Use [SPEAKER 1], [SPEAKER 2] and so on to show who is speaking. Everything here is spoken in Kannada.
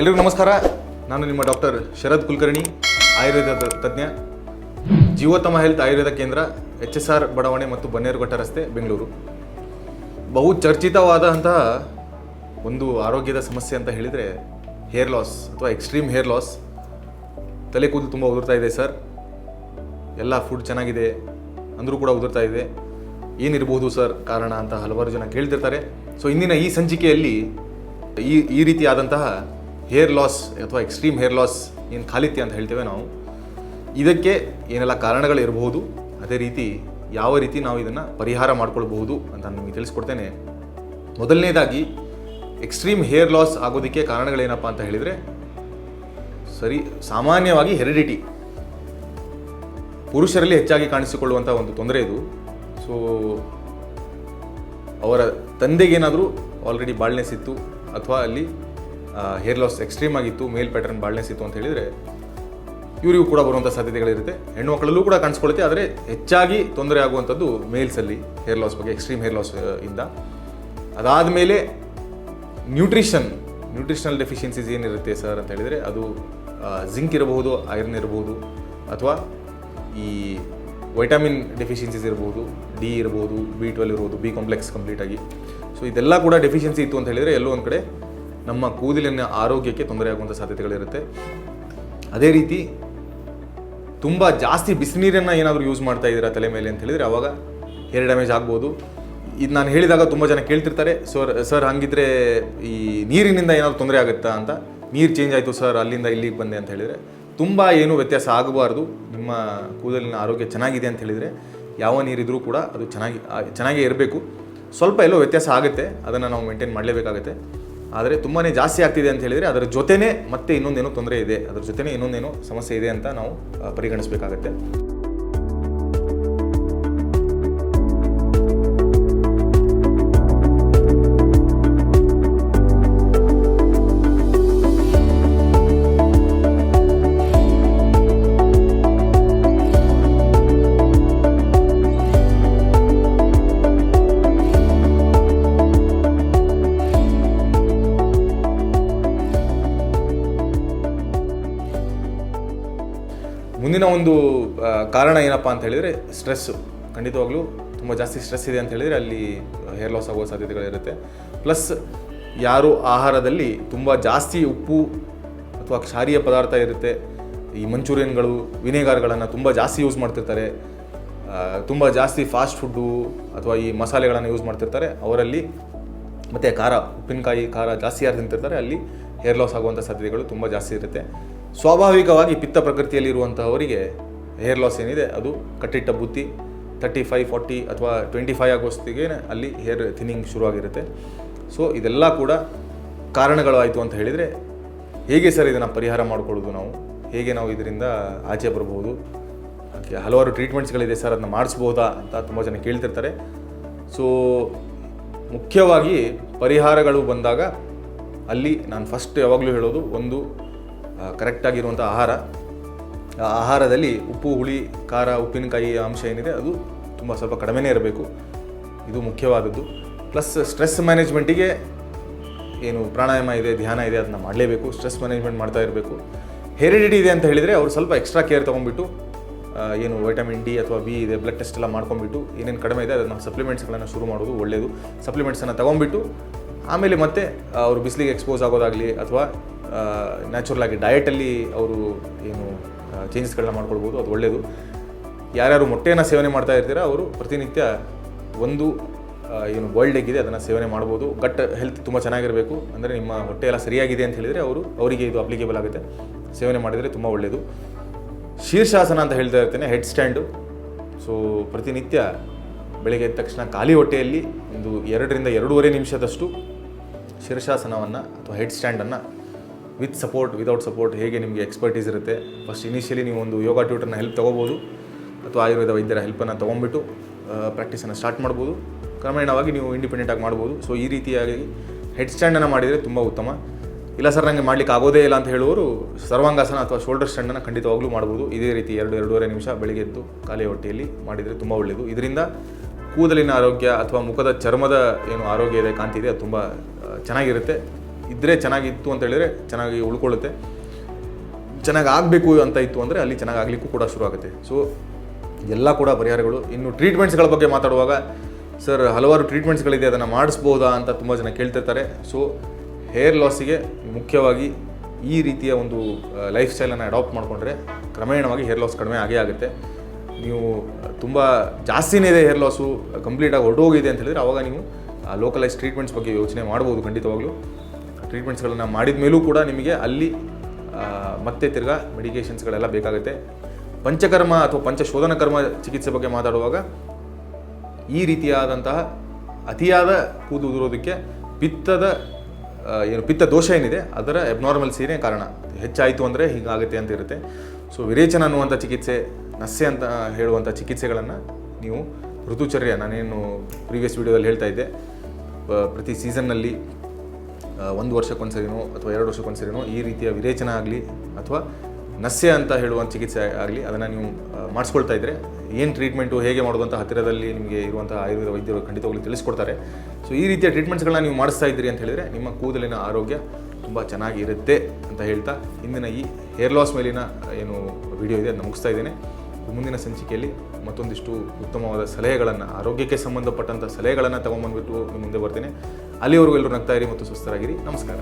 [SPEAKER 1] ಎಲ್ರಿಗೂ ನಮಸ್ಕಾರ. ನಾನು ನಿಮ್ಮ ಡಾಕ್ಟರ್ ಶರದ್ ಕುಲಕರ್ಣಿ, ಆಯುರ್ವೇದ ತಜ್ಞ, ಜೀವೋತ್ತಮ ಹೆಲ್ತ್ ಆಯುರ್ವೇದ ಕೇಂದ್ರ, ಎಚ್ ಎಸ್ ಆರ್ ಬಡಾವಣೆ ಮತ್ತು ಬನ್ನೇರುಘಟ್ಟ ರಸ್ತೆ, ಬೆಂಗಳೂರು. ಬಹು ಚರ್ಚಿತವಾದಂತಹ ಒಂದು ಆರೋಗ್ಯದ ಸಮಸ್ಯೆ ಅಂತ ಹೇಳಿದರೆ ಹೇರ್ ಲಾಸ್ ಅಥವಾ ಎಕ್ಸ್ಟ್ರೀಮ್ ಹೇರ್ ಲಾಸ್ ತಲೆ ಕೂದಲು ತುಂಬ ಉದುರ್ತಾ ಇದೆ ಸರ್. ಎಲ್ಲ ಫುಡ್ ಚೆನ್ನಾಗಿದೆ ಅಂದರೂ ಕೂಡ ಉದುರ್ತಾ ಇದೆ. ಏನಿರಬಹುದು ಸರ್ ಕಾರಣ ಅಂತ ಹಲವಾರು ಜನ ಕೇಳ್ತಿರ್ತಾರೆ. ಸೊ ಇಂದಿನ ಈ ಸಂಚಿಕೆಯಲ್ಲಿ ಈ ಈ ರೀತಿಯಾದಂತಹ ಹೇರ್ ಲಾಸ್ ಅಥವಾ ಎಕ್ಸ್ಟ್ರೀಮ್ ಹೇರ್ ಲಾಸ್ ಏನು ಖಾಲಿತಿ ಅಂತ ಹೇಳ್ತೇವೆ ನಾವು. ಇದಕ್ಕೆ ಏನೆಲ್ಲ ಕಾರಣಗಳಿರಬಹುದು ಅದೇ ರೀತಿ ಯಾವ ರೀತಿ ನಾವು ಇದನ್ನು ಪರಿಹಾರ ಮಾಡ್ಕೊಳ್ಬಹುದು ಅಂತ ನಾನು ನಿಮಗೆ ತಿಳಿಸ್ಕೊಡ್ತೇನೆ. ಮೊದಲನೇದಾಗಿ ಎಕ್ಸ್ಟ್ರೀಮ್ ಹೇರ್ ಲಾಸ್ ಆಗೋದಕ್ಕೆ ಕಾರಣಗಳೇನಪ್ಪ ಅಂತ ಹೇಳಿದರೆ, ಸರಿ, ಸಾಮಾನ್ಯವಾಗಿ ಹೆರಿಡಿಟಿ ಪುರುಷರಲ್ಲಿ ಹೆಚ್ಚಾಗಿ ಕಾಣಿಸಿಕೊಳ್ಳುವಂಥ ಒಂದು ತೊಂದರೆ ಇದು. ಸೊ ಅವರ ತಂದೆಗೇನಾದರೂ ಆಲ್ರೆಡಿ ಬಾಳ್ನೆಸ್ ಇತ್ತು ಅಥವಾ ಅಲ್ಲಿ ಹೇರ್ ಲಾಸ್ ಎಕ್ಸ್ಟ್ರೀಮ್ ಆಗಿತ್ತು ಮೇಲ್ ಪ್ಯಾಟರ್ನ್ ಬಾಳ್ನೆಸ್ ಇತ್ತು ಅಂತ ಹೇಳಿದರೆ, ಇವರಿಗೂ ಕೂಡ ಬರುವಂಥ ಸಾಧ್ಯತೆಗಳಿರುತ್ತೆ. ಹೆಣ್ಣು ಮಕ್ಕಳಲ್ಲೂ ಕೂಡ ಕಾಣಿಸ್ಕೊಳ್ಳುತ್ತೆ, ಆದರೆ ಹೆಚ್ಚಾಗಿ ತೊಂದರೆ ಆಗುವಂಥದ್ದು ಮೇಲ್ಸಲ್ಲಿ ಹೇರ್ ಲಾಸ್ ಬಗ್ಗೆ ಎಕ್ಸ್ಟ್ರೀಮ್ ಹೇರ್ ಲಾಸ್ ಇಂದ. ಅದಾದ ಮೇಲೆ ನ್ಯೂಟ್ರಿಷನ್ ನ್ಯೂಟ್ರಿಷನಲ್ ಡೆಫಿಷಿಯನ್ಸೀಸ್ ಏನಿರುತ್ತೆ ಸರ್ ಅಂತ ಹೇಳಿದರೆ, ಅದು ಜಿಂಕ್ ಇರಬಹುದು ಐರನ್ ಇರಬಹುದು, ಅಥವಾ ಈ ವೈಟಮಿನ್ ಡೆಫಿಷಿಯನ್ಸೀಸ್ ಇರಬಹುದು ಡಿ ಇರ್ಬೋದು ಬಿ ಟ್ವೆಲ್ ಇರ್ಬೋದು ಬಿ ಕಾಂಪ್ಲೆಕ್ಸ್ ಕಂಪ್ಲೀಟಾಗಿ ಸೊ ಇದೆಲ್ಲ ಕೂಡ ಡೆಫಿಷಿಯನ್ಸಿ ಇತ್ತು ಅಂತ ಹೇಳಿದರೆ, ಎಲ್ಲೋ ಒಂದು ಕಡೆ ನಮ್ಮ ಕೂದಲಿನ ಆರೋಗ್ಯಕ್ಕೆ ತೊಂದರೆ ಆಗುವಂಥ ಸಾಧ್ಯತೆಗಳಿರುತ್ತೆ. ಅದೇ ರೀತಿ ತುಂಬ ಜಾಸ್ತಿ ಬಿಸಿನೀರನ್ನು ಏನಾದರೂ ಯೂಸ್ ಮಾಡ್ತಾ ಇದ್ದೀರಾ ತಲೆ ಮೇಲೆ ಅಂತ ಹೇಳಿದರೆ ಅವಾಗ ಹೇರ್ ಡ್ಯಾಮೇಜ್ ಆಗ್ಬೋದು. ಇದು ನಾನು ಹೇಳಿದಾಗ ತುಂಬ ಜನ ಕೇಳ್ತಿರ್ತಾರೆ ಸರ್ ಸರ್ ಹಂಗಿದ್ರೆ ಈ ನೀರಿನಿಂದ ಏನಾದರೂ ತೊಂದರೆ ಆಗುತ್ತಾ ಅಂತ? ನೀರು ಚೇಂಜ್ ಆಯಿತು ಸರ್ ಅಲ್ಲಿಂದ ಇಲ್ಲಿಗೆ ಬಂದೆ ಅಂತ ಹೇಳಿದರೆ ತುಂಬ ಏನೂ ವ್ಯತ್ಯಾಸ ಆಗಬಾರ್ದು. ನಿಮ್ಮ ಕೂದಲಿನ ಆರೋಗ್ಯ ಚೆನ್ನಾಗಿದೆ ಅಂತ ಹೇಳಿದರೆ ಯಾವ ನೀರಿದ್ರೂ ಕೂಡ ಅದು ಚೆನ್ನಾಗಿ ಚೆನ್ನಾಗೇ ಇರಬೇಕು. ಸ್ವಲ್ಪ ಎಲ್ಲೋ ವ್ಯತ್ಯಾಸ ಆಗುತ್ತೆ, ಅದನ್ನು ನಾವು ಮೇಂಟೈನ್ ಮಾಡಲೇಬೇಕಾಗುತ್ತೆ. ಆದರೆ ತುಂಬಾ ಜಾಸ್ತಿ ಆಗ್ತಿದೆ ಅಂತ ಹೇಳಿದರೆ ಅದರ ಜೊತೆನೇ ಮತ್ತೆ ಇನ್ನೊಂದೇನೋ ತೊಂದರೆ ಇದೆ. ಅದರ ಜೊತೆನೇ ಇನ್ನೊಂದೇನೋ ಸಮಸ್ಯೆ ಇದೆ ಅಂತ ನಾವು ಪರಿಗಣಿಸಬೇಕಾಗತ್ತೆ. ಮುಂದಿನ ಒಂದು ಕಾರಣ ಏನಪ್ಪ ಅಂತ ಹೇಳಿದರೆ ಸ್ಟ್ರೆಸ್ಸು ಖಂಡಿತವಾಗ್ಲೂ ತುಂಬ ಜಾಸ್ತಿ ಸ್ಟ್ರೆಸ್ ಇದೆ ಅಂತ ಹೇಳಿದರೆ ಅಲ್ಲಿ ಹೇರ್ ಲಾಸ್ ಆಗುವ ಸಾಧ್ಯತೆಗಳಿರುತ್ತೆ ಪ್ಲಸ್ ಯಾರು ಆಹಾರದಲ್ಲಿ ತುಂಬ ಜಾಸ್ತಿ ಉಪ್ಪು ಅಥವಾ ಕ್ಷಾರೀಯ ಪದಾರ್ಥ ಇರುತ್ತೆ. ಈ ಮಂಚೂರಿಯನ್ಗಳು, ವಿನೆಗಾರ್ಗಳನ್ನು ತುಂಬ ಜಾಸ್ತಿ ಯೂಸ್ ಮಾಡ್ತಿರ್ತಾರೆ. ತುಂಬ ಜಾಸ್ತಿ ಫಾಸ್ಟ್ ಫುಡ್ಡು ಅಥವಾ ಈ ಮಸಾಲೆಗಳನ್ನು ಯೂಸ್ ಮಾಡ್ತಿರ್ತಾರೆ. ಅವರಲ್ಲಿ ಮತ್ತು ಖಾರ, ಉಪ್ಪಿನಕಾಯಿ, ಖಾರ ಜಾಸ್ತಿ ಯಾರು ತಿಂತಿರ್ತಾರೆ, ಅಲ್ಲಿ ಹೇರ್ ಲಾಸ್ ಆಗುವಂಥ ಸಾಧ್ಯತೆಗಳು ತುಂಬ ಜಾಸ್ತಿ ಇರುತ್ತೆ. ಸ್ವಾಭಾವಿಕವಾಗಿ ಪಿತ್ತ ಪ್ರಕೃತಿಯಲ್ಲಿರುವಂತಹವರಿಗೆ ಹೇರ್ ಲಾಸ್ ಏನಿದೆ, ಅದು ಕಟ್ಟಿಟ್ಟ ಬುತ್ತಿ ತರ್ಟಿ ಫೈವ್ ಫಾರ್ಟಿ ಅಥವಾ ಟ್ವೆಂಟಿ ಫೈವ್ ಆಗೋಸ್ತಿಗೆ ಅಲ್ಲಿ ಹೇರ್ ಥಿನ್ನಿಂಗ್ ಶುರುವಾಗಿರುತ್ತೆ. ಸೊ ಇದೆಲ್ಲ ಕೂಡ ಕಾರಣಗಳು ಆಯಿತು ಅಂತ ಹೇಳಿದರೆ, ಹೇಗೆ ಸರ್ ಇದನ್ನು ಪರಿಹಾರ ಮಾಡಿಕೊಳ್ಳೋದು ನಾವು? ಹೇಗೆ ನಾವು ಇದರಿಂದ ಆಚೆ ಬರ್ಬೋದು? ಹಲವಾರು ಟ್ರೀಟ್ಮೆಂಟ್ಸ್ಗಳಿದೆ ಸರ್, ಅದನ್ನ ಮಾಡಿಸ್ಬೋದಾ ಅಂತ ತುಂಬ ಜನ ಕೇಳ್ತಿರ್ತಾರೆ. ಸೊ ಮುಖ್ಯವಾಗಿ ಪರಿಹಾರಗಳು ಬಂದಾಗ ಅಲ್ಲಿ ನಾನು ಫಸ್ಟ್ ಯಾವಾಗಲೂ ಹೇಳೋದು ಒಂದು ಕರೆಕ್ಟಾಗಿರುವಂಥ ಆಹಾರ. ಆಹಾರದಲ್ಲಿ ಉಪ್ಪು, ಹುಳಿ, ಖಾರ, ಉಪ್ಪಿನಕಾಯಿ ಅಂಶ ಏನಿದೆ ಅದು ತುಂಬ ಸ್ವಲ್ಪ ಕಡಿಮೆನೇ ಇರಬೇಕು. ಇದು ಮುಖ್ಯವಾದದ್ದು. ಪ್ಲಸ್ ಸ್ಟ್ರೆಸ್ ಮ್ಯಾನೇಜ್ಮೆಂಟಿಗೆ ಏನು ಪ್ರಾಣಾಯಾಮ ಇದೆ, ಧ್ಯಾನ ಇದೆ ಅದನ್ನ ಮಾಡಲೇಬೇಕು. ಸ್ಟ್ರೆಸ್ ಮ್ಯಾನೇಜ್ಮೆಂಟ್ ಮಾಡ್ತಾ ಇರಬೇಕು. ಹೆರಿಡಿಟಿ ಇದೆ ಅಂತ ಹೇಳಿದರೆ ಅವರು ಸ್ವಲ್ಪ ಎಕ್ಸ್ಟ್ರಾ ಕೇರ್ ತೊಗೊಂಡ್ಬಿಟ್ಟು ಏನು ವೈಟಮಿನ್ ಡಿ ಅಥವಾ ಬಿ ಇದೆ, ಬ್ಲಡ್ ಟೆಸ್ಟ್ ಎಲ್ಲ ಮಾಡ್ಕೊಂಡ್ಬಿಟ್ಟು ಏನೇನು ಕಡಿಮೆ ಇದೆ ಅದನ್ನು ಸಪ್ಲಿಮೆಂಟ್ಸ್ಗಳನ್ನು ಶುರು ಮಾಡೋದು ಒಳ್ಳೆಯದು ಸಪ್ಲಿಮೆಂಟ್ಸನ್ನು ತೊಗೊಂಡ್ಬಿಟ್ಟು, ಆಮೇಲೆ ಮತ್ತೆ ಅವರು ಬಿಸಿಲಿಗೆ ಎಕ್ಸ್ಪೋಸ್ ಆಗೋದಾಗಲಿ ಅಥವಾ ನ್ಯಾಚುರಲ್ ಆಗಿ ಡಯಟಲ್ಲಿ ಅವರು ಏನು ಚೇಂಜಸ್ಗಳನ್ನ ಮಾಡ್ಕೊಳ್ಬೋದು, ಅದು ಒಳ್ಳೆಯದು ಯಾರ್ಯಾರು ಮೊಟ್ಟೆಯನ್ನು ಸೇವನೆ ಮಾಡ್ತಾ ಇರ್ತೀರಾ ಅವರು ಪ್ರತಿನಿತ್ಯ ಒಂದು ಏನು ಬಾಯ್ಲ್ಡ್ ಎಗ್ ಇದೆ, ಅದನ್ನು ಸೇವನೆ ಮಾಡ್ಬೋದು. ಗಟ್ ಹೆಲ್ತ್ ತುಂಬ ಚೆನ್ನಾಗಿರಬೇಕು. ಅಂದರೆ ನಿಮ್ಮ ಹೊಟ್ಟೆ ಎಲ್ಲ ಸರಿಯಾಗಿದೆ ಅಂತ ಹೇಳಿದರೆ ಅವರು, ಅವರಿಗೆ ಇದು ಅಪ್ಲಿಕೇಬಲ್ ಆಗುತ್ತೆ. ಸೇವನೆ ಮಾಡಿದರೆ ತುಂಬ ಒಳ್ಳೆಯದು ಶೀರ್ಷಾಸನ ಅಂತ ಹೇಳ್ತಾ ಇರ್ತೇನೆ ಹೆಡ್ ಸ್ಟ್ಯಾಂಡು ಸೊ ಪ್ರತಿನಿತ್ಯ ಬೆಳಗ್ಗೆ ಎದ್ದ ತಕ್ಷಣ ಖಾಲಿ ಹೊಟ್ಟೆಯಲ್ಲಿ ಒಂದು ಎರಡರಿಂದ ಎರಡೂವರೆ ನಿಮಿಷದಷ್ಟು ಶೀರ್ಷಾಸನವನ್ನು ಅಥವಾ ಹೆಡ್ ಸ್ಟ್ಯಾಂಡನ್ನು ವಿತ್ ಸಪೋರ್ಟ್, ವಿತೌಟ್ ಸಪೋರ್ಟ್ ಹೇಗೆ ನಿಮಗೆ ಎಕ್ಸ್ಪರ್ಟೀಸ್ ಇರುತ್ತೆ? ಫಸ್ಟ್ ಇನಿಷಿಯಲಿ ನೀವು ಒಂದು ಯೋಗ ಟ್ಯೂಟರ್ನ ಹೆಲ್ಪ್ ತೊಗೋಬೋದು. ಅಥವಾ ಆಯುರ್ವೇದ ವೈದ್ಯರ ಹೆಲ್ಪನ್ನು ತೊಗೊಂಡ್ಬಿಟ್ಟು ಪ್ರಾಕ್ಟೀಸನ್ನು ಸ್ಟಾರ್ಟ್ ಮಾಡ್ಬೋದು. ಕ್ರಮೇಣವಾಗಿ ನೀವು ಇಂಡಿಪೆಂಡೆಂಟ್ ಆಗಿ ಮಾಡ್ಬೋದು. ಸೊ ಈ ರೀತಿಯಾಗಿ ಹೆಡ್ ಸ್ಟ್ಯಾಂಡನ್ನು ಮಾಡಿದರೆ ತುಂಬ ಉತ್ತಮ. ಇಲ್ಲ ಸರ್ ನನಗೆ ಮಾಡ್ಲಿಕ್ಕೆ ಆಗೋದೇ ಇಲ್ಲ ಅಂತ ಹೇಳುವವರು ಸರ್ವಾಂಗಾಸನ ಅಥವಾ ಶೋಲ್ಡರ್ ಸ್ಟ್ಯಾಂಡನ್ನು ಖಂಡಿತವಾಗ್ಲೂ ಮಾಡ್ಬೋದು. ಇದೇ ರೀತಿ ಎರಡು, ಎರಡೂವರೆ ನಿಮಿಷ ಬೆಳಿಗ್ಗೆ ಎದ್ದು ಖಾಲಿ ಹೊಟ್ಟೆಯಲ್ಲಿ ಮಾಡಿದರೆ ತುಂಬ ಒಳ್ಳೆಯದು ಇದರಿಂದ ಕೂದಲಿನ ಆರೋಗ್ಯ ಅಥವಾ ಮುಖದ ಚರ್ಮದ ಏನು ಆರೋಗ್ಯ ಇದೆ ಕಾಂತಿ ಇದೆ ಅದು ತುಂಬ ಚೆನ್ನಾಗಿರುತ್ತೆ. ಇದ್ದರೆ ಚೆನ್ನಾಗಿತ್ತು ಅಂತ ಹೇಳಿದ್ರೆ ಚೆನ್ನಾಗಿ ಉಳ್ಕೊಳ್ಳುತ್ತೆ. ಚೆನ್ನಾಗಿ ಆಗಬೇಕು ಅಂತ ಇತ್ತು ಅಂದರೆ ಅಲ್ಲಿ ಚೆನ್ನಾಗಿ ಆಗಲಿಕ್ಕೂ ಕೂಡ ಶುರು ಆಗುತ್ತೆ ಸೊ ಎಲ್ಲ ಕೂಡ ಪರಿಹಾರಗಳು. ಇನ್ನು ಟ್ರೀಟ್ಮೆಂಟ್ಸ್ಗಳ ಬಗ್ಗೆ ಮಾತಾಡುವಾಗ ಸರ್ ಹಲವಾರು ಟ್ರೀಟ್ಮೆಂಟ್ಸ್ಗಳಿದೆ ಅದನ್ನು ಮಾಡಿಸ್ಬೋದಾ ಅಂತ ತುಂಬ ಜನ ಕೇಳ್ತಿರ್ತಾರೆ. ಸೊ ಹೇರ್ ಲಾಸಿಗೆ ಮುಖ್ಯವಾಗಿ ಈ ರೀತಿಯ ಒಂದು ಲೈಫ್ ಸ್ಟೈಲನ್ನು ಅಡಾಪ್ಟ್ ಮಾಡಿಕೊಂಡ್ರೆ ಕ್ರಮೇಣವಾಗಿ ಹೇರ್ ಲಾಸ್ ಕಡಿಮೆ ಆಗೇ ಆಗುತ್ತೆ. ನೀವು ತುಂಬ ಜಾಸ್ತಿನೇ ಇದೆ ಹೇರ್ ಲಾಸು ಕಂಪ್ಲೀಟಾಗಿ ಹೊರಟೋಗಿದೆ ಅಂತ ಹೇಳಿದರೆ ಆವಾಗ ನೀವು ಲೋಕಲೈಸ್ ಟ್ರೀಟ್ಮೆಂಟ್ಸ್ ಬಗ್ಗೆ ಯೋಚನೆ ಮಾಡ್ಬೋದು ಖಂಡಿತವಾಗ್ಲೂ. ಟ್ರೀಟ್ಮೆಂಟ್ಸ್ಗಳನ್ನು ಮಾಡಿದ ಮೇಲೂ ಕೂಡ ನಿಮಗೆ ಅಲ್ಲಿ ಮತ್ತೆ ತಿರ್ಗಾ ಮೆಡಿಕೇಷನ್ಸ್ಗಳೆಲ್ಲ ಬೇಕಾಗುತ್ತೆ. ಪಂಚಕರ್ಮ ಅಥವಾ ಪಂಚಶೋಧನ ಕರ್ಮ ಚಿಕಿತ್ಸೆ ಬಗ್ಗೆ ಮಾತಾಡುವಾಗ ಈ ರೀತಿಯಾದಂತಹ ಅತಿಯಾದ ಕೂದಲು ಉದುರೋದಕ್ಕೆ ಪಿತ್ತದ ಏನು ಪಿತ್ತ ದೋಷ ಏನಿದೆ, ಅದರ ಎಬ್ನಾರ್ಮಲ್ ಸೀನೇ ಕಾರಣ. ಹೆಚ್ಚಾಯಿತು ಅಂದರೆ ಹೀಗಾಗುತ್ತೆ ಅಂತ ಇರುತ್ತೆ. ಸೊ ವಿರೇಚನ ಅನ್ನುವಂಥ ಚಿಕಿತ್ಸೆ ನಸೆ ಅಂತ ಹೇಳುವಂಥ ಚಿಕಿತ್ಸೆಗಳನ್ನು ನೀವು ಋತುಚರ್ಯ, ನಾನೇನು ಪ್ರೀವಿಯಸ್ ವಿಡಿಯೋದಲ್ಲಿ ಹೇಳ್ತಾ ಇದ್ದೆ ಪ್ರತಿ ಸೀಸನ್ನಲ್ಲಿ ಒಂದು ವರ್ಷಕ್ಕೊಂದ್ಸರಿನೋ ಅಥವಾ ಎರಡು ವರ್ಷಕ್ಕೊಂದ್ಸರಿನೋ ಈ ರೀತಿಯ ವಿರೇಚನ ಆಗಲಿ ಅಥವಾ ನಸ್ಯ ಅಂತ ಹೇಳುವಂಥ ಚಿಕಿತ್ಸೆ ಆಗಲಿ ಅದನ್ನು ನೀವು ಮಾಡಿಸ್ಕೊಳ್ತಾ ಇದ್ದರೆ ಏನು ಟ್ರೀಟ್ಮೆಂಟು ಹೇಗೆ ಮಾಡೋದು ಹತ್ತಿರದಲ್ಲಿ ನಿಮಗೆ ಇರುವಂಥ ಆಯುರ್ವೇದ ವೈದ್ಯರು ಖಂಡಿತವಾಗ್ಲೂ ತಿಳಿಸ್ಕೊಡ್ತಾರೆ. ಸೊ ಈ ರೀತಿಯ ಟ್ರೀಟ್ಮೆಂಟ್ಸ್ಗಳನ್ನ ನೀವು ಮಾಡಿಸ್ತಾ ಇದ್ದೀರಿ ಅಂತ ಹೇಳಿದರೆ ನಿಮ್ಮ ಕೂದಲಿನ ಆರೋಗ್ಯ ತುಂಬ ಚೆನ್ನಾಗಿರುತ್ತೆ ಅಂತ ಹೇಳ್ತಾ ಇಂದಿನ ಈ ಹೇರ್ ಲಾಸ್ ಮೇಲಿನ ಏನು ವಿಡಿಯೋ ಇದೆ ಅದನ್ನು ಮುಗಿಸ್ತಾ ಇದ್ದೇನೆ. ಮುಂದಿನ ಸಂಚಿಕೆಯಲ್ಲಿ ಮತ್ತೊಂದಿಷ್ಟು ಉತ್ತಮವಾದ ಸಲಹೆಗಳನ್ನು, ಆರೋಗ್ಯಕ್ಕೆ ಸಂಬಂಧಪಟ್ಟಂಥ ಸಲಹೆಗಳನ್ನು ತೊಗೊಂಬಂದ್ಬಿಟ್ಟು ಮುಂದೆ ಬರ್ತೇನೆ. ಅಲ್ಲಿವರೆಗೂ ಎಲ್ಲರೂ ನಗ್ತಾ ಇರಿ ಮತ್ತು ಸುಸ್ಥರಾಗಿರಿ ನಮಸ್ಕಾರ.